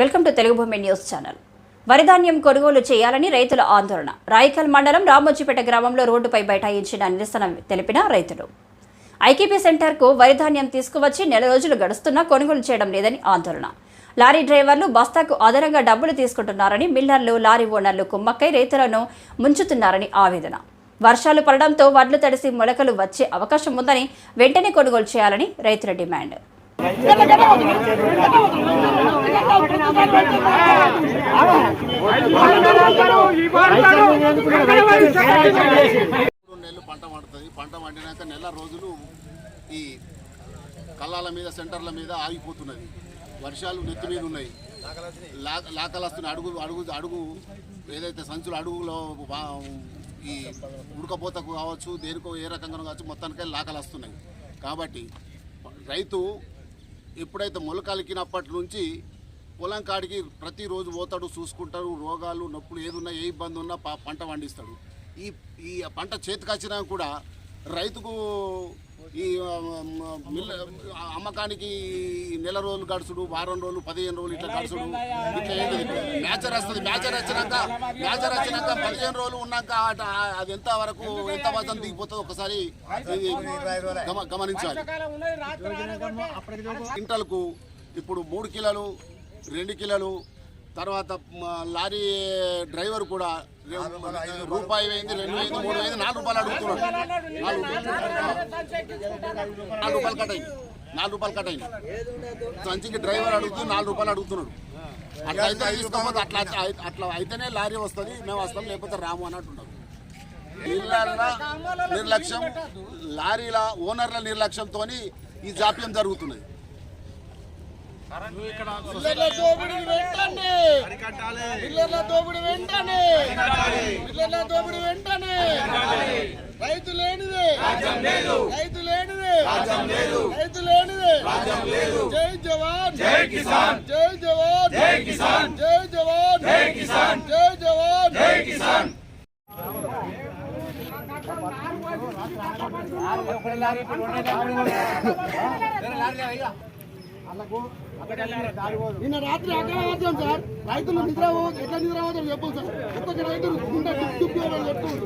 Welcome to Telugu భూమి news channel. వరిధాన్యం కొనుగోలు చేయాలని రైతుల ఆందోళన. రాయకల్ మండలం రామోజీపేట గ్రామంలో రోడ్డుపై బైఠాయించిన నిరసన తెలిపిన రైతులు. ఐకేపీ సెంటర్కు వరిధాన్యం తీసుకువచ్చి నెల రోజులు గడుస్తున్నా కొనుగోలు చేయడం లేదని ఆందోళన. లారీ డ్రైవర్లు బస్తాకు అదనంగా డబ్బులు తీసుకుంటున్నారని మిల్లర్లు లారీ ఓనర్లు కుమ్మక్కై రైతులను ముంచుతున్నారని ఆవేదన. వర్షాలు పడడంతో వడ్లు తడిసి మొలకలు వచ్చే అవకాశం ఉందని వెంటనే కొనుగోలు చేయాలని రైతుల డిమాండ్. నెలలు పంట పండుతుంది. పంట పండినాక నెల రోజులు ఈ కళ్ళాల మీద సెంటర్ల మీద ఆగిపోతున్నది. వర్షాలు నెత్తి మీద ఉన్నాయి. లాకలు వస్తున్నాయి అడుగు అడుగు అడుగు ఏదైతే సంచులు అడుగులో వా- ఈ ఉడకపోతకు కావచ్చు దేనికో ఏ రకంగా కావచ్చు మొత్తానికే లాకలు వస్తున్నాయి. కాబట్టి రైతు ఎప్పుడైతే మొలకలికినప్పటి నుంచి పొలం కాడికి ప్రతిరోజు పోతాడు చూసుకుంటాడు రోగాలు నొప్పులు ఏదున్నా ఏ ఇబ్బంది ఉన్నా పంట పండిస్తాడు. ఈ ఈ పంట చేతికి వచ్చినా కూడా రైతుకు ఈ మిల్ల అమ్మకానికి నెల రోజులు గడుచుడు వారం రోజులు పదిహేను రోజులు ఇట్లా గడుచుడు ఇట్లా మ్యాచర్ వస్తుంది మ్యాచర్ వచ్చినాక మ్యాచర్ వచ్చినాక పదిహేను రోజులు ఉన్నాక ఆ- అది ఎంత వరకు ఎంత మాత్రం దిగిపోతుంది ఒకసారి గమనించాలి. క్వింటల్కు ఇప్పుడు మూడు కిలోలు రెండు కిలోలు తర్వాత లారీ డ్రైవర్ కూడా రూపాయి అయింది రెండు అయింది మూడు అయింది నాలుగు రూపాయలు అడుగుతున్నాడు. నాలుగు నాలుగు రూపాయలు కట్ అయింది. నాలుగు రూపాయలు కట్ అయింది. సంచికి డ్రైవర్ అడుగుతూ నాలుగు రూపాయలు అడుగుతున్నాడు. అట్లా అయితే తీసుకోకపోతే అట్లా అట్లా అయితేనే లారీ వస్తుంది మేము వస్తాం లేకపోతే రాము అని అంటున్నారు మిల్లర్ల నిర్లక్ష్యం లారీల ఓనర్ల నిర్లక్ష్యంతో ఈ జాప్యం జరుగుతున్నది. రైతు లేనిదే! రైతు రైతు లేనిదే జై జవాన్ జై కిసాన్ జై జవాన్ జై కిసాన్ జై జవాన్ జై కిసాన్ జై జవాన్ జై కిసాన్ నిన్న రాత్రి అగ్రవాద్యం సార్. రైతులు నిద్ర ఎట్లా నిద్ర పోతారు చెప్పు సార్. ఒక్కొక్క రైతులు గుండె టిప్ టిప్ చెప్తున్నారు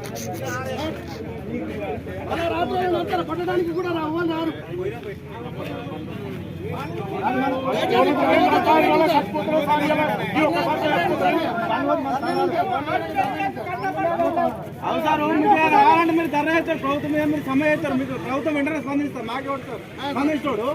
అలా రాత్రి వాళ్ళు వస్తారు. కొట్టడానికి కూడా రా రారు. అవును మీకు కావాలంటే మీరు ధర అవుతారు ప్రభుత్వం మీద మీరు సమ్మె అవుతారు మీకు ప్రభుత్వం వెంటనే స్పందిస్తారు. మాకే కొడతారు స్పందిస్తాడు